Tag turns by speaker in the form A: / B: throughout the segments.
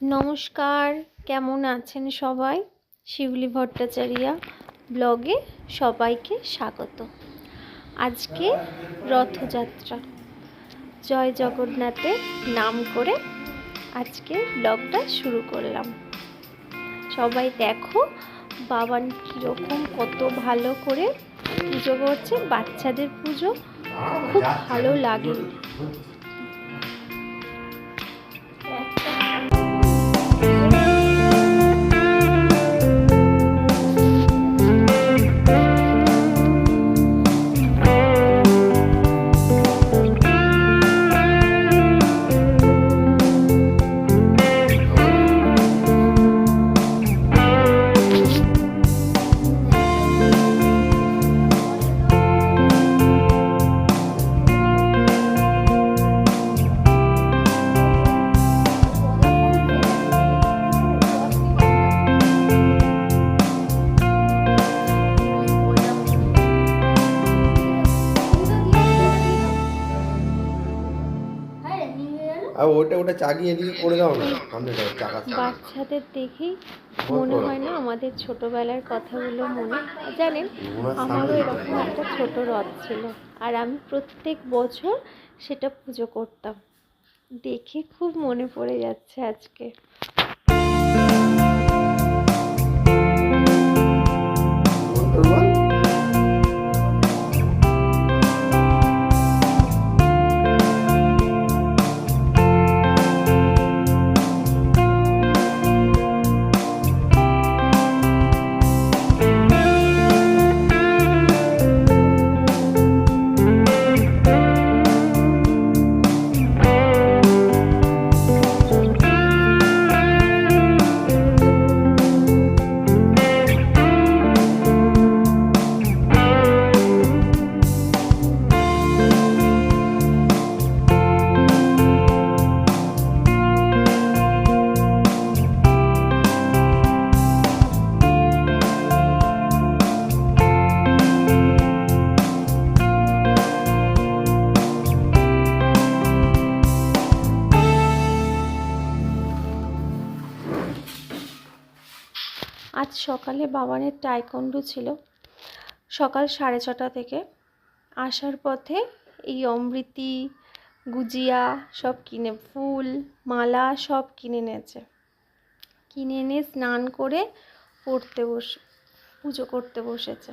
A: নমস্কার, কেমন আছেন সবাই? শিউলি ভট্টাচারিয়া ব্লগে সবাইকে স্বাগত। আজকে রথযাত্রা। জয় জগন্নাথের নাম করে আজকে ব্লগটা শুরু করলাম। সবাই দেখো, বাবান কীরকম কত ভালো করে পুজো করছে, বাচ্চাদের পুজো খুব ভালো লাগে।
B: ওটা ওটা চাগিয়ে দিয়ে করে দাও না। সামনেটা চাকা
A: বাচ্চাদের দেখেই মনে হয় না আমাদের ছোটবেলার কথাগুলো মনে জানেন আমারও এরকম একটা ছোট রথ ছিল। আর আমি প্রত্যেক বছর সেটা পুজো করতাম। দেখে খুব মনে পড়ে যাচ্ছে আজকে। আজ সকালে বাবানের টাইকন্ডু ছিল। সকাল সাড়ে ছটা থেকে আসার পথে এই অমৃতি, গুজিয়া সব কিনে, ফুল, মালা সব কিনে এনেছে কিনে এনে স্নান করে পড়তে বসে, পুজো করতে বসেছে।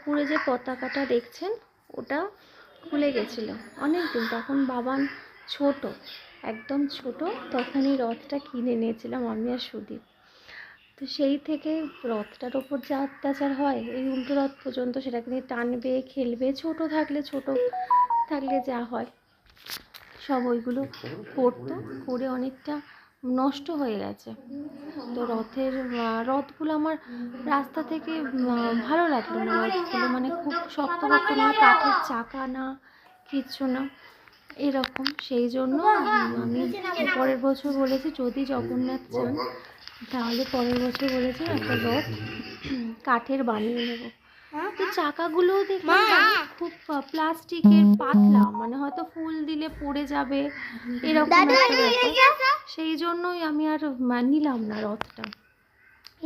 A: উপরে যে পতাকাটা দেখছেন, ওটা খুলে গেছিল। অনেক দিন তখন বাবান ছোট, একদম ছোট, তখন এই রথটা কিনে নিয়েছিলাম আমি আর সুদীপ। তো সেই থেকে রথটার ওপর যা অত্যাচার হয়, এই উল্টো রথ পর্যন্ত সেটাকে নিয়ে টানবে, খেলবে, ছোট থাকলে ছোট থাকলে যা হয়, সব ওইগুলো করতো, করে অনেকটা নষ্ট হয়ে গেছে। তো রথের রথগুলো আমার রাস্তা থেকে ভালো লাগল না। রথগুলো মানে খুব শক্ত শক্ত না, কাঠের চাকা না, কিছু না, এরকম। সেই জন্য আমি পরের বছর বলেছি, যদি জগন্নাথ চান তাহলে পরের বছর বলেছি একটা রথ কাঠের বানিয়ে নেব। তো চাকাগুলোও দেখলাম খুব প্লাস্টিকের পাতলা। মানে হয়তো ফুল দিলে পড়ে যাবে এরকম সেই জন্যই আমি আর নিলাম না রথটা।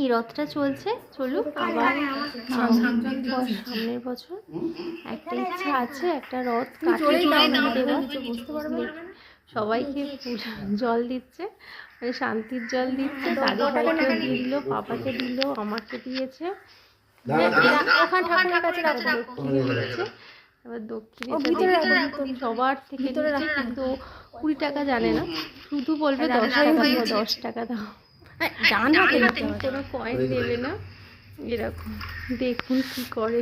A: এই রথটা চলছে চলুক আবার সামনের বছর। একটা ইচ্ছা আছে একটা রথ পারবে? সবাইকে জল দিচ্ছে শান্তির জল দিচ্ছে দাদু দিল। পাপাকে দিল আমাকে দিয়েছে। ওখানে ঠাকুরের কাছে রাখব দক্ষিণে এবার দক্ষিণে সবার থেকে কিন্তু কুড়ি টাকা জানে না। শুধু বলবে দশ টাকা দশ টাকা দাও। ডান হাতে কোনো কয়েন দেবে না। এরকম। দেখুন কি করে।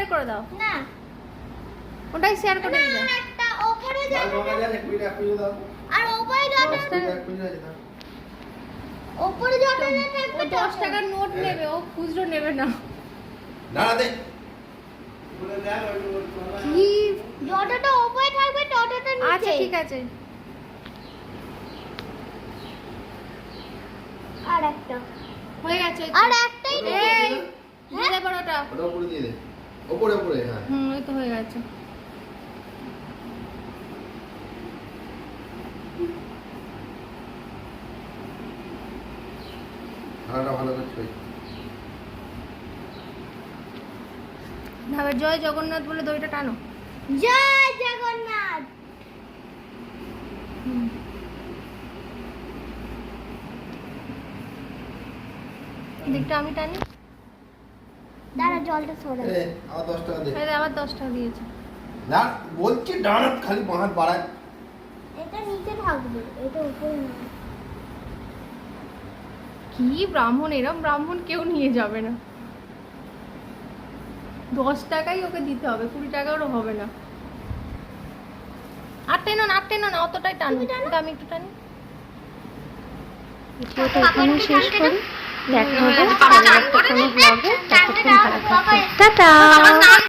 A: শেয়ার করে দাও।
C: না।
A: ওটাই শেয়ার করে দাও
C: আর একটা যাবে
B: টাকা দাও।
C: আর ওপরে যাবে
B: না
C: ওপরে যাবে না থাকবে
A: দশ টাকার নোট নেবে ও খুচরো নেবে না।
B: দাঁড়া দে।
A: কি?
C: যতটা ওপরে থাকবে ততটা নিচে।
A: আচ্ছা ঠিক আছে।
C: আর একটা।
A: হয়ে গেছে।
C: আর একটাই নেই
A: এই দিয়ে দে বড়টা।
B: ওটা উপরে দিয়ে দে। ওপরে ওপরে হ্যাঁ।
A: হুম এই তো হয়ে গেছে।
B: ধারাটা ভালো করে ছই
A: এবার জয় জগন্নাথ বলে দইটা টানো।
C: জয় জগন্নাথ!
A: দিকটা আমি টানি।
C: দাঁড়া জলটা সরা
B: আবার দশ টাকা দে।
A: এই আবার দশ টাকা দিয়েছে।
B: না বলছি ডান খালি বাঁ হাত বাড়ায়
C: এটা নিচে থাকবে এটা উপরে না
A: কি ব্রাহ্মণ এরম ব্রাহ্মণ কেউ নিয়ে যাবে না। দশ টাকাই ওকে দিতে হবে কুড়ি টাকা ওরও হবে না। আর টেনো না আর টেনো না অতটাই টানো। আমি একটু টানি। এখানে শেষ করি। দেখা হবে